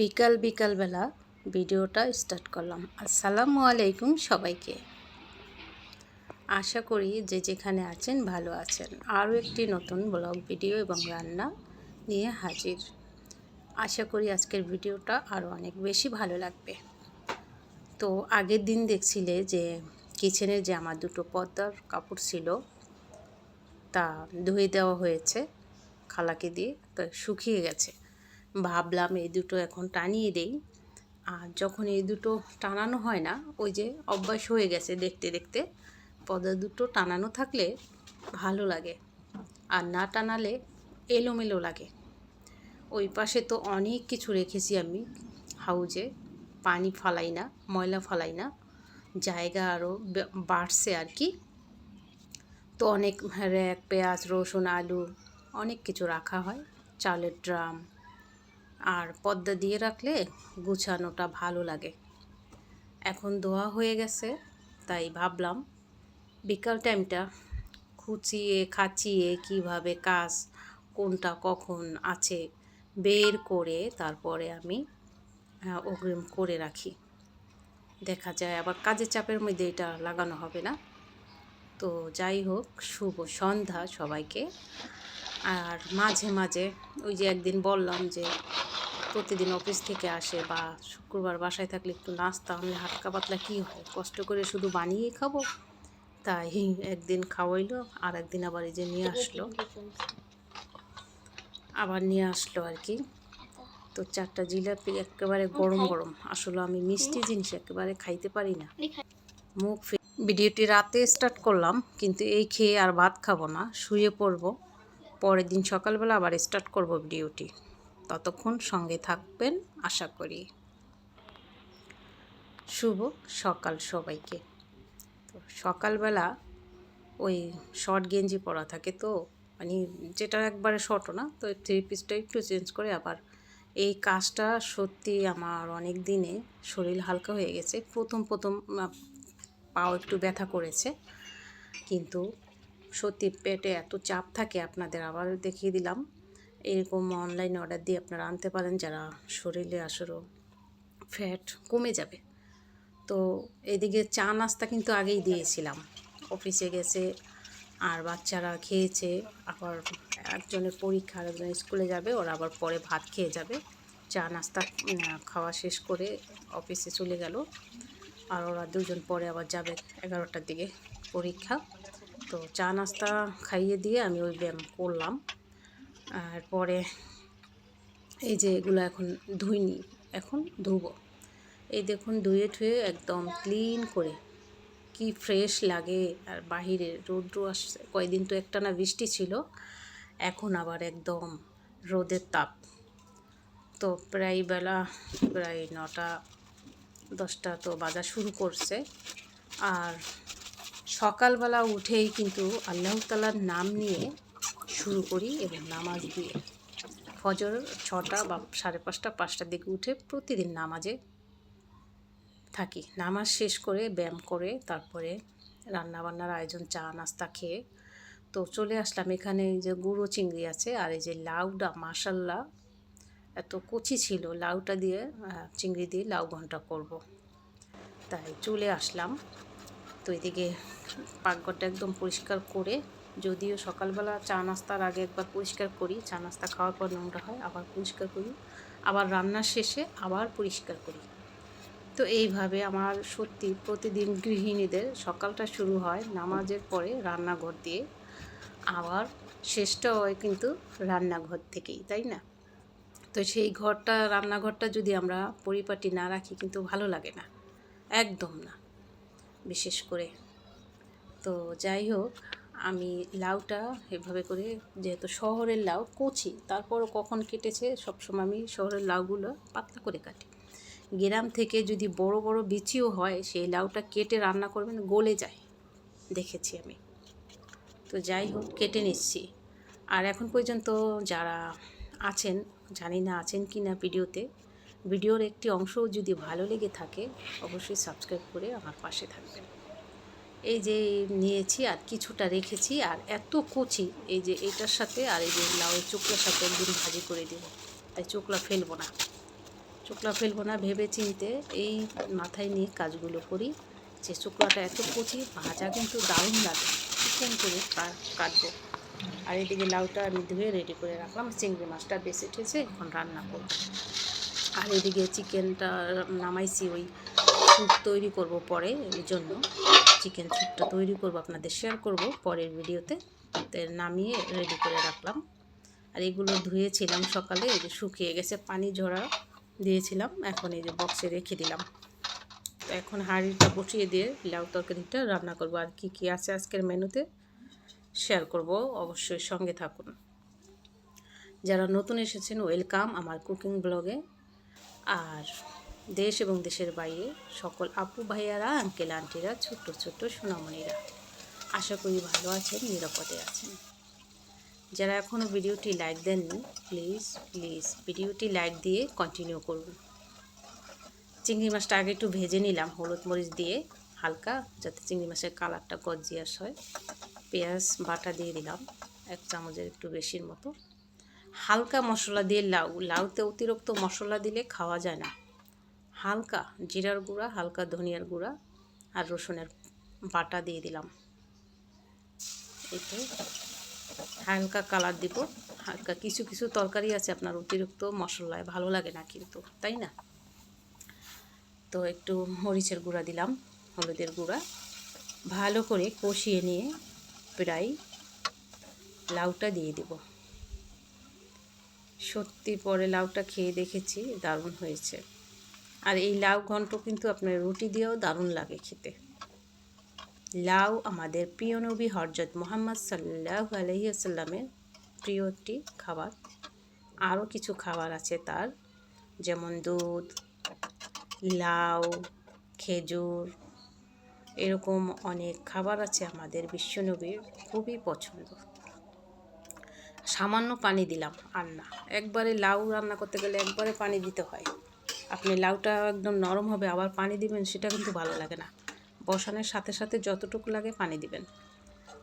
বিকাল বিকালবেলা ভিডিওটা স্টার্ট করলাম। আসসালামু আলাইকুম সবাইকে। আশা করি যে যেখানে আছেন ভালো আছেন। আরও একটি নতুন ব্লগ, ভিডিও এবং রান্না নিয়ে হাজির। আশা করি আজকের ভিডিওটা আরও অনেক বেশি ভালো লাগবে। তো আগের দিন দেখছিলে যে কিচেনের যে আমার দুটো পর্দার কাপড় ছিল, তা ধুয়ে দেওয়া হয়েছে, খালাকে দিয়ে, তো শুকিয়ে গেছে। ভাবলাম এই দুটো এখন টানিয়ে দেই। আর যখন এই দুটো টানানো হয় না, ওই যে অভ্যাস হয়ে গেছে দেখতে দেখতে পর্দা দুটো টানানো থাকলে ভালো লাগে আর না টানালে এলোমেলো লাগে। ওই পাশে তো অনেক কিছু রেখেছি আমি, হাউজে পানি ফালাই না, ময়লা ফালাই না, জায়গা আরও বাড়ছে আর কি। তো অনেক র্যাক, পেঁয়াজ, রসুন, আলু অনেক কিছু রাখা হয়, চালের ড্রাম আর পদ্মা দিয়ে রাখলে গুছানোটা ভালো লাগে। এখন ধোয়া হয়ে গেছে, তাই ভাবলাম বিকাল টাইমটা খুচিয়ে খাচিয়ে কীভাবে কাজ, কোনটা কখন আছে বের করে তারপরে আমি অগ্রিম করে রাখি। দেখা যায় আবার কাজের চাপের মধ্যে এটা লাগানো হবে না। তো যাই হোক, শুভ সন্ধ্যা সবাইকে। আর মাঝে মাঝে ওই যে একদিন বললাম যে প্রতিদিন অফিস থেকে আসে বা শুক্রবার বাসায় থাকলে একটু নাস্তা আমি হালকা পাতলা কী হয়? কষ্ট করে শুধু বানিয়েই খাব? তাই একদিন খাওয়াইলো আর একদিন আবার এই যে নিয়ে আসলো। আবার নিয়ে আসলো আর কি। তো চারটা জিলাপি একেবারে গরম গরম। আসলে আমি মিষ্টি জিনিস একেবারে খাইতে পারি না। মুখ ফি- ভিডিওটি রাতে স্টার্ট করলাম কিন্তু এই খেয়ে আর ভাত খাব না শুয়ে পড়ব। পরের দিন সকালবেলা আবার স্টার্ট করব ভিডিওটি। ততক্ষণ সঙ্গে থাকবেন, আশা করি। শুভ সকাল সবাইকে। তো সকালবেলা ওই শর্ট গেঞ্জি পরা থাকে তো মানে যেটা একবারে শর্টও না, তো থ্রি পিসটা একটু চেঞ্জ করে আবার এই কাজটা সত্যি আমার অনেক দিনে শরীর হালকা হয়ে গেছে। প্রথম প্রথম পাও একটু ব্যথা করেছে, কিন্তু সত্যি পেটে এত চাপ থাকে, আপনাদের আবার দেখিয়ে দিলাম। এরকম অনলাইন অর্ডার দিয়ে আপনারা আনতে পারেন যারা শরীরে আসলে ফ্যাট কমে যাবে। তো এদিকে চা নাস্তা কিন্তু আগেই দিয়েছিলাম। অফিসে গেছে, আর বাচ্চারা খেয়েছে, আবার একজনের পরীক্ষা আর একজন স্কুলে যাবে, ওরা আবার পরে ভাত খেয়ে যাবে। চা নাস্তা খাওয়া শেষ করে অফিসে চলে গেল। আর ওরা দুজন পরে আবার যাবে এগারোটার দিকে পরীক্ষা। তো চা নাস্তা খাইয়ে দিয়ে আমি ওই ব্যায়াম করলাম। আর পরে এই যে এগুলো এখন ধুইনি, এখন ধুবো। এই দেখুন ধুয়ে ঠুয়ে একদম ক্লিন করে কি ফ্রেশ লাগে আর বাহিরে রৌদ্র আসছে। কয়দিন তো একটানা বৃষ্টি ছিল, এখন আবার একদম রোদের তাপ। তো প্রায় বেলা প্রায় নটা, দশটা তো বাজা শুরু করছে। আর সকালবেলা উঠেই কিন্তু আল্লাহ তালার নাম নিয়ে শুরু করি এবং নামাজ দিয়ে ফজর ছটা বা সাড়ে পাঁচটা, পাঁচটার দিকে উঠে প্রতিদিন নামাজে থাকি। নামাজ শেষ করে ব্যায়াম করে তারপরে রান্নাবান্নার আয়োজন, চা, নাস্তা খেয়ে তো চলে আসলাম। এখানে এই যে গুঁড়ো চিংড়ি আছে আর এই যে লাউটা মাসাল্লা এত কচি ছিল। লাউটা দিয়ে চিংড়ি দিয়ে লাউ ঘণ্টা করব। তাই চলে আসলাম। তো এদিকে পাকঘরটা একদম পরিষ্কার করে যদিও সকালবেলা চা নাস্তার আগে একবার পরিষ্কার করি, চা নাস্তা খাওয়ার পর নোংরা হয়, আবার পরিষ্কার করি, আবার রান্নার শেষে আবার পরিষ্কার করি। তো এইভাবে আমার সত্যি প্রতিদিন গৃহিণীদের সকালটা শুরু হয় নামাজের পরে রান্নাঘর দিয়ে। আবার শেষটা হয় কিন্তু রান্নাঘর থেকেই, তাই না? তো সেই ঘরটা, রান্নাঘরটা যদি আমরা পরিপাটি না রাখি কিন্তু ভালো লাগে না, একদম না, বিশেষ করে। তো যাই হোক আমি লাউটা এভাবে করে, যেহেতু শহরের লাউ, কচি। তারপরও কখন কেটেছে, সবসময় আমি শহরের লাউগুলো পাতলা করে কাটি। গ্রাম থেকে যদি বড় বড় বিচিও হয়, সেই লাউটা কেটে রান্না করবেন, গলে যায়। দেখেছি আমি। তো যাই হোক, কেটে নিচ্ছি। আর এখন পর্যন্ত যারা আছেন, জানি না আছেন কি না ভিডিওতে, ভিডিওর একটি অংশও যদি ভালো লেগে থাকে, অবশ্যই সাবস্ক্রাইব করে আমার পাশে থাকবেন। এই যে নিয়েছি আর কিছুটা রেখেছি আর এত কচি, এই যে এটার সাথে আর এই যে লাউয়ের চোখলার সাথে একদিন ভাজি করে দেবো। তাই চোখলা ফেলব না। শুকলা ফেলব না ভেবে চিনতে এই মাথায় নিয়ে কাজগুলো করি। যে শুকলাটা এত কচি, ভাজা কিন্তু দারুণ লাগে। চিকেন করে কাটবো। আর এদিকে লাউটা আমি ধুয়ে রেডি করে রাখলাম। চিংড়ি মাছটা বেশি উঠেছে এখন রান্না করব। আর এদিকে চিকেনটা নামাইছি, ওই স্যুপ তৈরি করব পরে, এই জন্য। চিকেন স্যুপটা তৈরি করব, আপনাদের শেয়ার করব পরের ভিডিওতে তো নামিয়ে রেডি করে রাখলাম। আর এগুলো ধুয়েছিলাম সকালে, এই যে শুকিয়ে গেছে পানি ঝরা দিয়েছিলাম, এখন এই যে বক্সে রেখে দিলাম। তো এখন হাঁড়িটা বসিয়ে দিয়ে লাউ তরকারিটা রান্না করব। আর কি কি আছে আজকের মেনুতে শেয়ার করব, অবশ্যই সঙ্গে থাকুন। যারা নতুন এসেছেন ওয়েলকাম আমার কুকিং ব্লগে আর দেশ এবং দেশের বাইরে সকল আপু ভাইয়ারা আঙ্কেল আন্টিরা ছোট্ট ছোট্ট সোনামণিরা। আশা করি ভালো আছেন, নিরাপদে আছেন। যারা এখনও ভিডিওটি লাইক দেননি প্লিজ প্লিজ ভিডিওটি লাইক দিয়ে কন্টিনিউ করুন। চিংড়ি মাছটা আগে একটু ভেজে নিলাম, হলুদ মরিচ দিয়ে হালকা, যাতে চিংড়ি মাছের কালারটা গজিয়াস হয়। পেঁয়াজ, বাটা দিয়ে দিলাম, এক চামচের একটু বেশির মতো। হালকা মশলা দিয়ে লাউ, লাউতে অতিরিক্ত মশলা দিলে খাওয়া যায় না। হালকা জিরার গুঁড়া, হালকা ধনিয়ার গুঁড়া আর রসুনের বাটা দিয়ে দিলাম। এতে হালকা কালার দিব। হালকা কিছু কিছু তরকারি আছে আপনার অতিরিক্ত মশলায়, ভালো লাগে না কিন্তু, তাই না? তো একটু মরিচের গুঁড়া দিলাম, হলুদের গুঁড়া। ভালো করে কষিয়ে নিয়ে প্রায় লাউটা দিয়ে দিব। সত্যি পরে লাউটা খেয়ে দেখেছি, দারুণ হয়েছে। আর এই লাউ ঘন্ট কিন্তু আপনার রুটি দিয়েও দারুণ লাগে খেতে। লাউ আমাদের প্রিয় নবী হরজত মোহাম্মদ সাল্লাহ আলহিসাল্লামের প্রিয় একটি খাবার। আরও কিছু খাবার আছে তার, যেমন দুধ, লাউ, খেজুর, এরকম অনেক খাবার আছে আমাদের বিশ্বনবীর খুবই পছন্দ। সামান্য পানি দিলাম আর না, একবারে লাউ রান্না করতে গেলে একবারে পানি দিতে হয়। আপনি লাউটা একদম নরম হবে, আবার পানি দিবেন, সেটা কিন্তু ভালো লাগে না। বসানোর সাথে সাথে যতটুকু লাগে পানি দিবেন।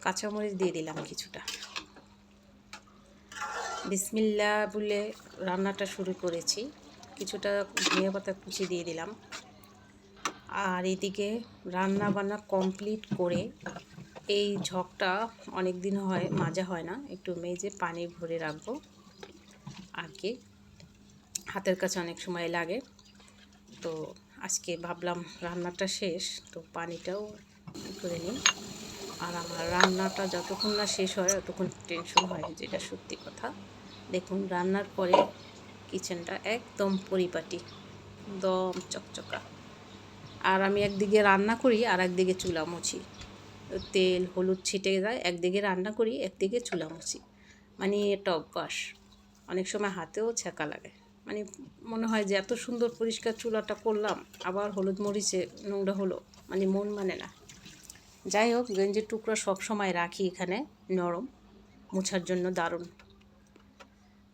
কাঁচামরিচ দিয়ে দিলাম কিছুটা। বিসমিল্লা বলে রান্নাটা শুরু করেছি। কিছুটা ধনিয়া পাতা কুচি দিয়ে দিলাম। আর এদিকে রান্না বান্না কমপ্লিট করে এই ঝকটা অনেক দিন হয়, মাজা হয় না, একটু মেজে পানি ভরে রাখব। আগে হাতের কাছে অনেক সময় লাগে। তো আজকে ভাবলাম রান্নাটা শেষ, তো পানিটাও করে নিই। আর আমার রান্নাটা যতক্ষণ না শেষ হয়, ততক্ষণ টেনশন হয়, যেটা সত্যি কথা। দেখুন, রান্নার পরে কিচেনটা একদম পরিপাটি দম চকচকা। আর আমি একদিকে রান্না করি, আর একদিকে চুলা মুছি। তেল, হলুদ ছিটে যায়, একদিকে রান্না করি, একদিকে চুলা মুছি। মানে এটা অভ্যাস। অনেক সময় হাতেও ছ্যাঁকা লাগে। মানে মনে হয় যে এত সুন্দর পরিষ্কার চুলাটা করলাম, আবার হলুদ মরিচে নোংরা হলো মানে মন মানে না। যাই হোক, গেঞ্জির টুকরা সব সময় রাখি এখানে, নরম, মোছার জন্য দারুণ।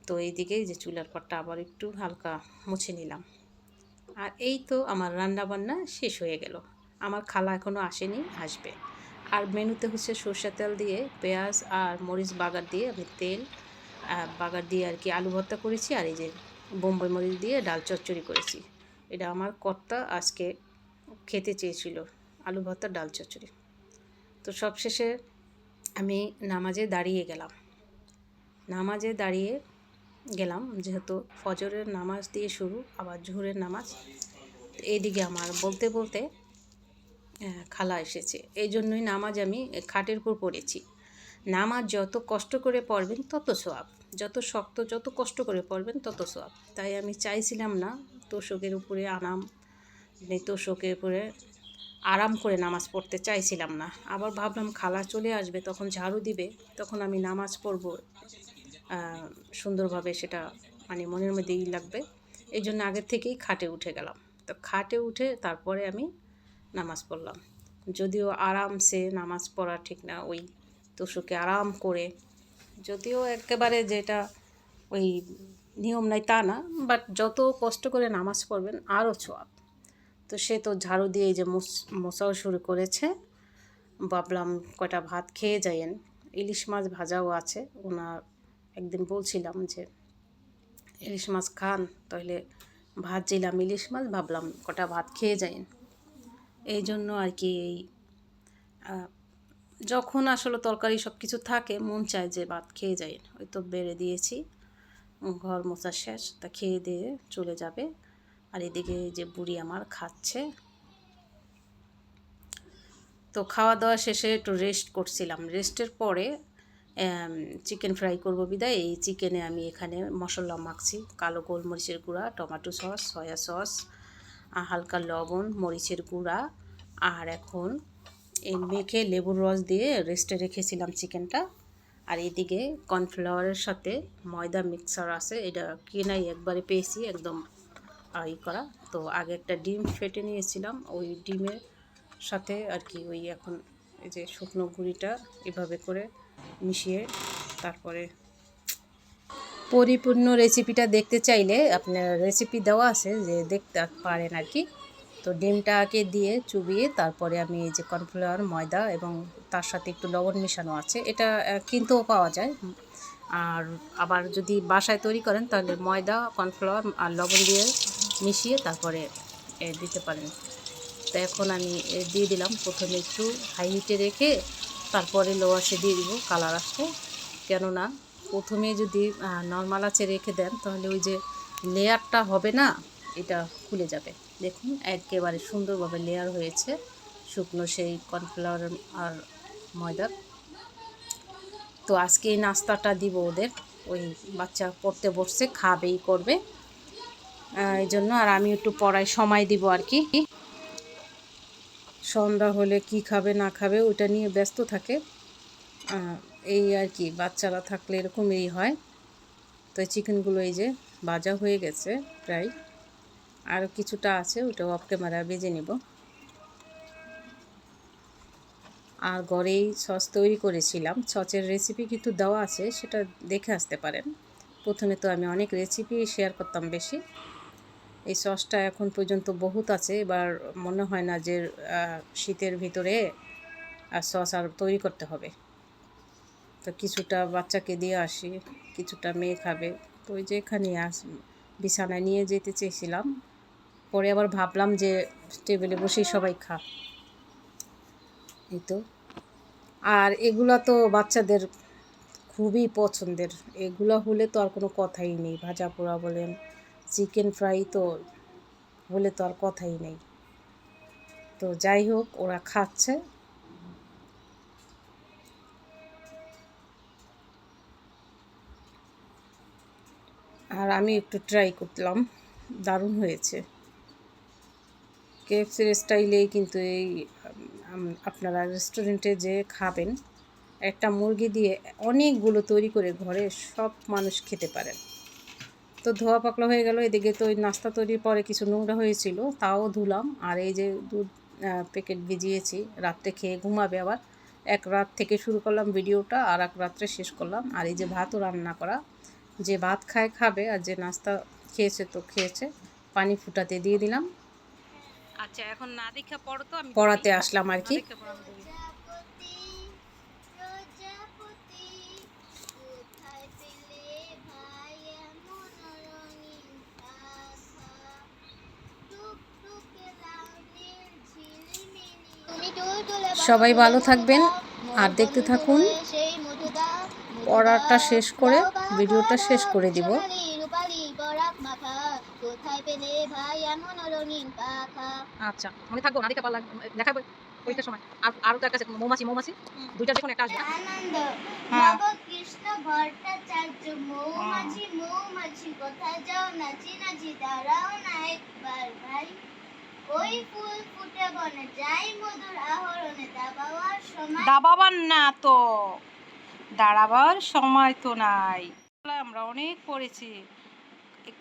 তো এইদিকে যে চুলার পরটা আবার একটু হালকা মুছে নিলাম। আর এই তো আমার রান্না বান্না শেষ হয়ে গেল। আমার খালা এখনও আসেনি, আসবে। আর মেনুতে হচ্ছে সর্ষে তেল দিয়ে পেঁয়াজ আর মরিচ বাগার দিয়ে আমি তেল বাগার দিয়ে আর কি আলু ভর্তা করেছি, আর এই যে বোম্বাই মরিচ দিয়ে ডাল চচ্চড়ি করেছি। এটা আমার কর্তা আজকে খেতে চেয়েছিল, আলু ভর্তা, ডাল চচ্চড়ি। তো সবশেষে আমি নামাজে দাঁড়িয়ে গেলাম। নামাজে দাঁড়িয়ে গেলাম, যেহেতু ফজরের নামাজ দিয়ে শুরু, আবার জোহরের নামাজ। এইদিকে আমার বলতে বলতে খালা এসেছে। এই জন্যই নামাজ আমি খাটের উপর পড়েছি। নামাজ যত কষ্ট করে পড়বেন, তত সোয়াব যত শক্ত, যত কষ্ট করে পড়বেন তত সোয়াব তাই আমি চাইছিলাম না তোষকের উপরে আনাম মানে তোষকের উপরে আরাম করে নামাজ পড়তে চাইছিলাম না। আবার ভাবলাম খালা চলে আসবে, তখন ঝাড়ু দিবে, তখন আমি নামাজ পড়ব সুন্দরভাবে সেটা মানে মনের মধ্যেই লাগবে। এই জন্য আগের থেকেই খাটে উঠে গেলাম। তো খাটে উঠে তারপরে আমি নামাজ পড়লাম। যদিও আরামসে নামাজ পড়া ঠিক না, ওই তোষকে আরাম করে যদিও একেবারে যেটা ওই নিয়ম নাই তা না বাট যত কষ্ট করে নামাজ পড়বেন আরও ছোয়াব তো সে তো ঝাড়ু দিয়ে যে মোস- মোছাও শুরু করেছে। ভাবলাম কয়টা ভাত খেয়ে যাইয়েন ইলিশ মাছ ভাজাও আছে। ওনার একদিন বলছিলাম যে, ইলিশ মাছ খান, তাহলে ভাজছিলাম ইলিশ মাছ, ভাবলাম কটা ভাত খেয়ে যাই। এই জন্য আর কি এই যখন আসলে তরকারি সব কিছু থাকে, মন চায় যে ভাত খেয়ে যাই। ওই তো বেড়ে দিয়েছি, ঘর মোছা শেষ, তা খেয়ে দিয়ে চলে যাবে। আর এদিকে যে বুড়ি আমার খাচ্ছে। তো খাওয়া দাওয়া শেষে একটু রেস্ট করছিলাম। রেস্টের পরে চিকেন ফ্রাই করব বিদায়। এই চিকেনে আমি এখানে মশলা মাখছি। কালো গোলমরিচের গুঁড়া টমেটো সস সয়া সস হালকা লবণ, মরিচের গুঁড়া, আর এখন এই মেখে লেবুর রস দিয়ে রেস্টে রেখেছিলাম চিকেনটা আর এদিকে কর্নফ্লাওয়ারের সাথে ময়দা মিক্সার আছে, এটা কেনাই একবারে পেয়েছি একদম ই করা। তো আগে একটা ডিম ফেটে নিয়েছিলাম, ওই ডিমের সাথে আর কি ওই এখন এই যে শুকনো গুঁড়িটা এভাবে করে মিশিয়ে তারপরে পরিপূর্ণ রেসিপিটা দেখতে চাইলে আপনার রেসিপি দেওয়া আছে, যে দেখতে পারেন আর কি। তো ডিমটাকে দিয়ে চুবিয়ে তারপরে আমি এই যে কর্নফ্লাওয়ার, ময়দা এবং তার সাথে একটু লবণ মেশানো আছে। এটা কিনতেও পাওয়া যায়। আর আবার যদি বাসায় তৈরি করেন, তাহলে ময়দা, কর্নফ্লাওয়ার আর লবণ দিয়ে মিশিয়ে তারপরে দিতে পারেন। তো এখন আমি দিয়ে দিলাম। প্রথমে একটু হাই হিটে রেখে তারপরে লো আসে দিয়ে দিব কালার আসতে। কেননা প্রথমে যদি নর্মাল আছে রেখে দেন, তাহলে ওই যে লেয়ারটা হবে না, এটা খুলে যাবে। দেখুন, একেবারে সুন্দরভাবে লেয়ার হয়েছে শুকনো সেই কর্নফ্লাওয়ার আর ময়দার তো আজকে এই নাস্তাটা দিব ওদের, ওই বাচ্চা পড়তে বসছে, খাবেই করবে। এই জন্য আর আমি একটু পড়ায় সময় দিব আর কি। সন্ধ্যা হলে কি খাবে, না খাবে ওটা নিয়ে ব্যস্ত থাকে। এই আর কি, বাচ্চারা থাকলে এরকমই হয়। তো চিকেনগুলো এই যে ভাজা হয়ে গেছে প্রায়। আর কিছুটা আছে ওটা অফ ক্যামেরা বেজে নেব। আর ঘরেই সস তৈরি করেছিলাম। সসের রেসিপি কিন্তু দেওয়া আছে, সেটা দেখে আসতে পারেন। প্রথমে তো আমি অনেক রেসিপি শেয়ার করতাম বেশি। এই সসটা এখন পর্যন্ত বহুত আছে, এবার মনে হয় না যে শীতের ভিতরে আর সস আর তৈরি করতে হবে। তো কিছুটা বাচ্চাকে দিয়ে আসি, কিছুটা মেয়ে খাবে। তো ওই যে এখানে আস, বিছানায় নিয়ে যেতে চেয়েছিলাম। পরে আবার ভাবলাম যে টেবিলে বসেই সবাই খা। এই তো। আর এগুলো তো বাচ্চাদের খুবই পছন্দের। এগুলো হলে তো আর কোনো কথাই নেই। ভাজা পোড়া বলেন, চিকেন ফ্রাই তো হলে তো আর কথাই নেই। তো যাই হোক, ওরা খাচ্ছে। আর আমি একটু ট্রাই করলাম। দারুণ হয়েছে। কেএফসির স্টাইলেই কিন্তু এই আপনারা রেস্টুরেন্টে যে খাবেন, একটা মুরগি দিয়ে অনেকগুলো তৈরি করে ঘরে সব মানুষ খেতে পারেন তো ধোয়া পাকলা হয়ে গেল, এদিকে তো ওই নাস্তা তৈরির পরে কিছু নোংরা হয়েছিল, তাও ধুলাম। আর এই যে দুধ প্যাকেট ভিজিয়েছি, রাত্রে খেয়ে ঘুমাবে আবার। এক রাত থেকে শুরু করলাম ভিডিওটা, আর এক রাত্রে শেষ করলাম। আর এই যে ভাতও রান্না করা, যে ভাত খায় খাবে আর যে নাস্তা খেয়েছে তো খেয়েছে, পানি ফুটাতে দিয়ে দিলাম। আচ্ছা এখন না দেখা পড়ো তো আমি পড়াতে আসলাম আর কি। সবাই ভালো থাকবেন আর দেখতে থাকুন। পড়াটা শেষ করে ভিডিওটা শেষ করে দিব। আচ্ছা মনে থাকব না দেখা পারলাম লেখা বই পরীক্ষার সময়। আর আরও তো একটা মৌমাছি মৌমাছি দুইটা যখন একটা আসবে। আনন্দ হ্যাঁ। নব কৃষ্ণ ভট্টাচার্য মৌমাছি মৌমাছি কোথায় যাও নাচি নাচি দাঁড়াও না একবার ভাই। ওই ফুল ফুটে বনে যাই মধুর আহরণে দাবাওয়ার সময় দাবাবার না তো দাঁড়াবার সময় তো নাই। আমরা অনেক পড়েছি।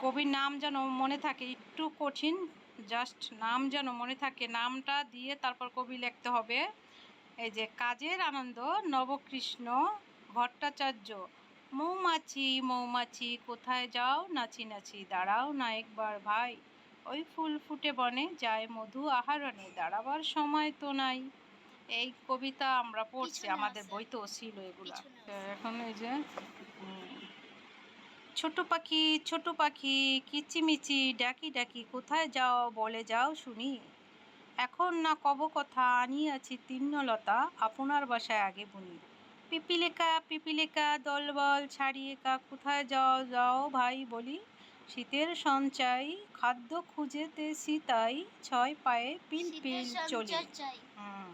কবির নাম যেন মনে থাকে একটু কঠিন জাস্ট নাম যেন মনে থাকে নামটা দিয়ে তারপর কবি লিখতে হবে। এই যে কাজের আনন্দ নবকৃষ্ণ ভট্টাচার্য মৌমাছি মৌমাছি কোথায় যাও নাচি নাচি দাঁড়াও না একবার ভাই। ওই ফুল ফুটে বনে যায় মধু আহরণে দাঁড়াবার সময় তো নাই। এই কবিতা আমরা পড়ছি আমাদের আছে। বইতেও ছিল এগুলা। তো এখন এই যে ছোট পাখি ছোট পাখি কিচিমিচি ডাকি ডাকি কোথায় যাও বলে যাও শুনি। এখন না কব কথা আনিয়াছি তিন্নলতা আপনার বাসায় আগে বুনি পিপিলিকা পিপিলেকা দলবল ছাড়িয়ে কা কোথায় যাও যাও ভাই বলি। শীতের সঞ্চয় খাদ্য খুঁজেতে সীতাই ছয় পায়ে পিল পিল চলি। হুম।